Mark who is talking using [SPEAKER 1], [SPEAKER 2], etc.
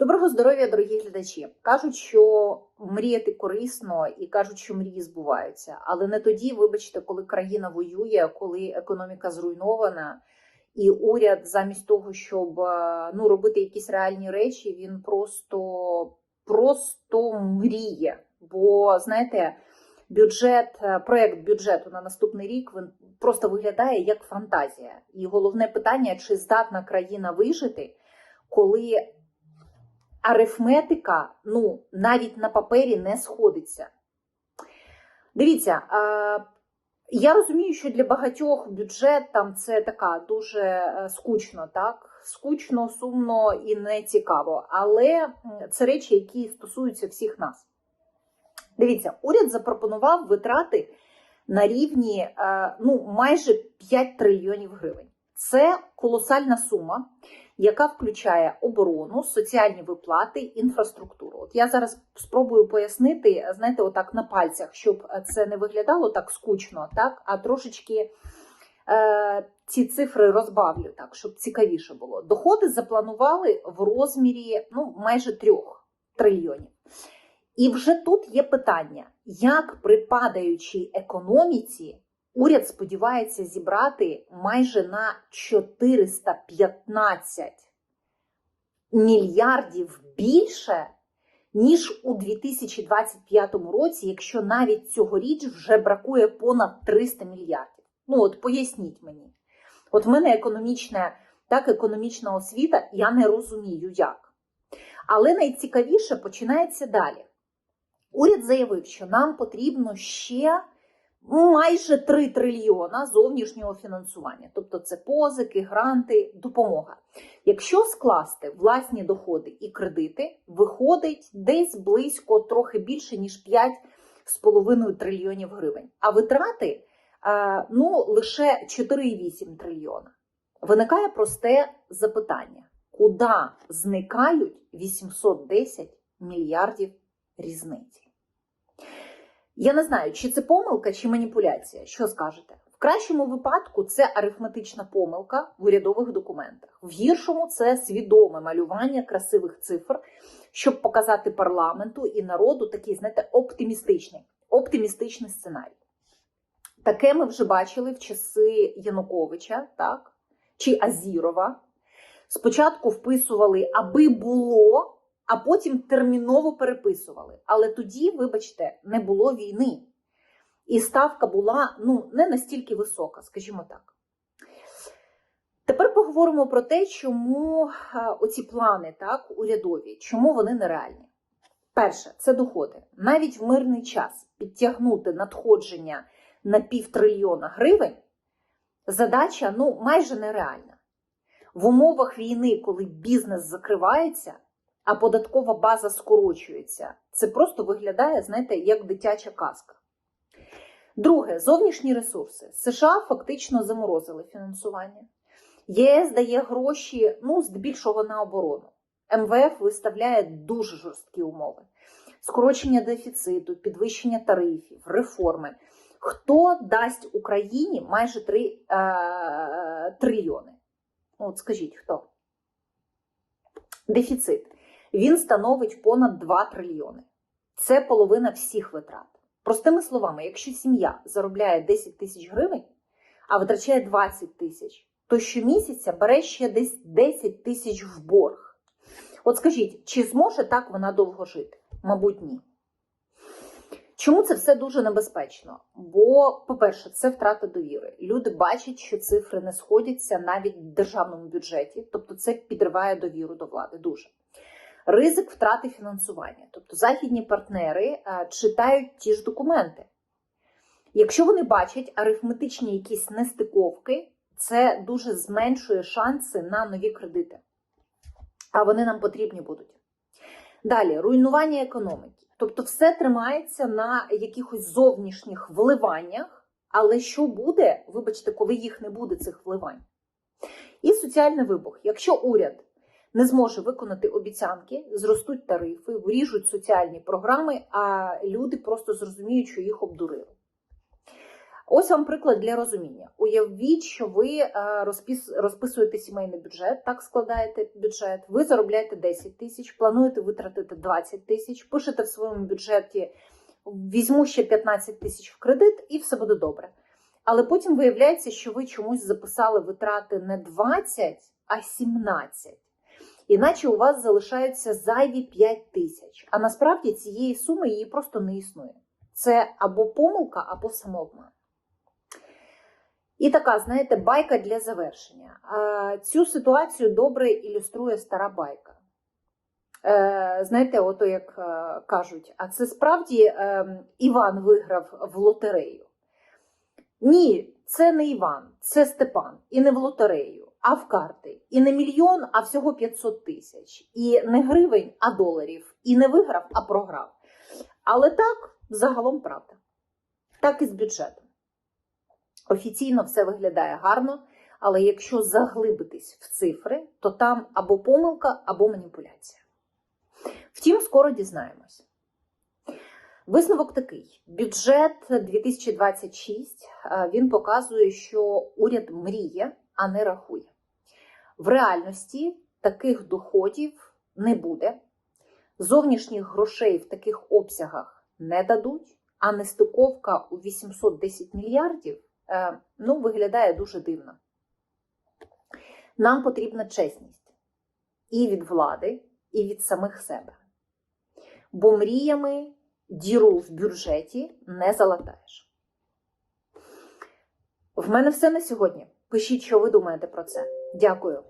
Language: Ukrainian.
[SPEAKER 1] Доброго здоров'я, дорогі глядачі. Кажуть, що мріяти корисно і кажуть, що мрії збуваються. Але не тоді, вибачте, коли країна воює, коли економіка зруйнована, і уряд, замість того, щоб е, ну, робити якісь реальні речі, він просто, просто мріє. Бо знаєте, бюджет, е, проект бюджету на наступний рік він просто виглядає як фантазія. І головне питання: чи здатна країна вижити, коли арифметика ну, навіть на папері не сходиться. Дивіться, я розумію, що для багатьох бюджет там це така дуже е, скучно, так? Скучно, сумно і не цікаво. Але це речі, які стосуються всіх нас. Дивіться, уряд запропонував витрати на рівні е, ну, майже 5 трильйонів гривень. Це колосальна сума, яка включає оборону, соціальні виплати, інфраструктуру. От я зараз спробую пояснити, знаєте, отак на пальцях, щоб це не виглядало так скучно, так, а трошечки е, ці цифри розбавлю, так, щоб цікавіше було. Доходи запланували в розмірі ну, майже трьох трильйонів. І вже тут є питання, як при падаючій економіці уряд сподівається зібрати майже на 415 мільярдів більше, ніж у 2025 році, якщо навіть цьогоріч вже бракує понад 300 мільярдів. Ну от поясніть мені. От в мене економічна, так, економічна освіта, я не розумію як. Але найцікавіше починається далі. Уряд заявив, що нам потрібно ще майже 3 трильйона зовнішнього фінансування, тобто це позики, гранти, допомога. Якщо скласти власні доходи і кредити, виходить десь близько трохи більше ніж 5,5 трильйонів гривень. А витрати е, ну, лише 4,8 трильйона. Виникає просте запитання: куди зникають 810 мільярдів різниці? Я не знаю, чи це помилка, чи маніпуляція. Що скажете? В кращому випадку це арифметична помилка в урядових документах. В гіршому це свідоме малювання красивих цифр, щоб показати парламенту і народу такий, знаєте, оптимістичний, оптимістичний сценарій. Таке ми вже бачили в часи Януковича, так? Чи Азірова. Спочатку вписували, аби було а потім терміново переписували. Але тоді, вибачте, не було війни. І ставка була ну, не настільки висока, скажімо так. Тепер поговоримо про те, чому оці плани так, урядові, чому вони нереальні. Перше, це доходи. Навіть в мирний час підтягнути надходження на півтрильйона гривень задача ну, майже нереальна. В умовах війни, коли бізнес закривається, а податкова база скорочується. Це просто виглядає, знаєте, як дитяча казка. Друге, зовнішні ресурси. США фактично заморозили фінансування. ЄС дає гроші, ну, здебільшого на оборону. МВФ виставляє дуже жорсткі умови: скорочення дефіциту, підвищення тарифів, реформи. Хто дасть Україні майже 3 е, трильйони? От скажіть хто? Дефіцит він становить понад 2 трильйони. Це половина всіх витрат. Простими словами, якщо сім'я заробляє 10 тисяч гривень, а витрачає 20 тисяч, то щомісяця бере ще десь 10 тисяч в борг. От скажіть, чи зможе так вона довго жити? Мабуть, ні. Чому це все дуже небезпечно? Бо, по-перше, це втрата довіри. Люди бачать, що цифри не сходяться навіть в державному бюджеті, тобто це підриває довіру до влади дуже ризик втрати фінансування. Тобто західні партнери е, читають ті ж документи. Якщо вони бачать арифметичні якісь нестиковки, це дуже зменшує шанси на нові кредити. А вони нам потрібні будуть. Далі, руйнування економіки. Тобто, все тримається на якихось зовнішніх вливаннях, але що буде, вибачте, коли їх не буде, цих вливань? І соціальний вибух. Якщо уряд не зможе виконати обіцянки, зростуть тарифи, вріжуть соціальні програми, а люди просто зрозуміють, що їх обдурили. Ось вам приклад для розуміння. Уявіть, що ви е, розпис, розписуєте сімейний бюджет, так складаєте бюджет, ви заробляєте 10 тисяч, плануєте витратити 20 тисяч, пишете в своєму бюджеті, візьму ще 15 тисяч в кредит і все буде добре. Але потім виявляється, що ви чомусь записали витрати не 20, а 17. Іначе у вас залишаються зайві 5 тисяч. А насправді цієї суми її просто не існує. Це або помилка, або самообман. І така, знаєте, байка для завершення. Цю ситуацію добре ілюструє стара байка. Е, Знаєте, ото як е, кажуть, а це справді е, Іван виграв в лотерею. Ні, це не Іван, це Степан. І не в лотерею, а в карти. І не мільйон, а всього 500 тисяч. І не гривень, а доларів. І не виграв, а програв. Але так, загалом правда. Так і з бюджетом. Офіційно все виглядає гарно, але якщо заглибитись в цифри, то там або помилка, або маніпуляція. Втім, скоро дізнаємось. Висновок такий: бюджет 2026 е, він показує, що уряд мріє, а не рахує. В реальності таких доходів не буде. Зовнішніх грошей в таких обсягах не дадуть, а нестиковка у 810 мільярдів е, ну, виглядає дуже дивно. Нам потрібна чесність і від влади, і від самих себе. Бо мріями діру в бюджеті не залатаєш. В мене все на сьогодні. Пишіть, що ви думаєте про це. Дякую.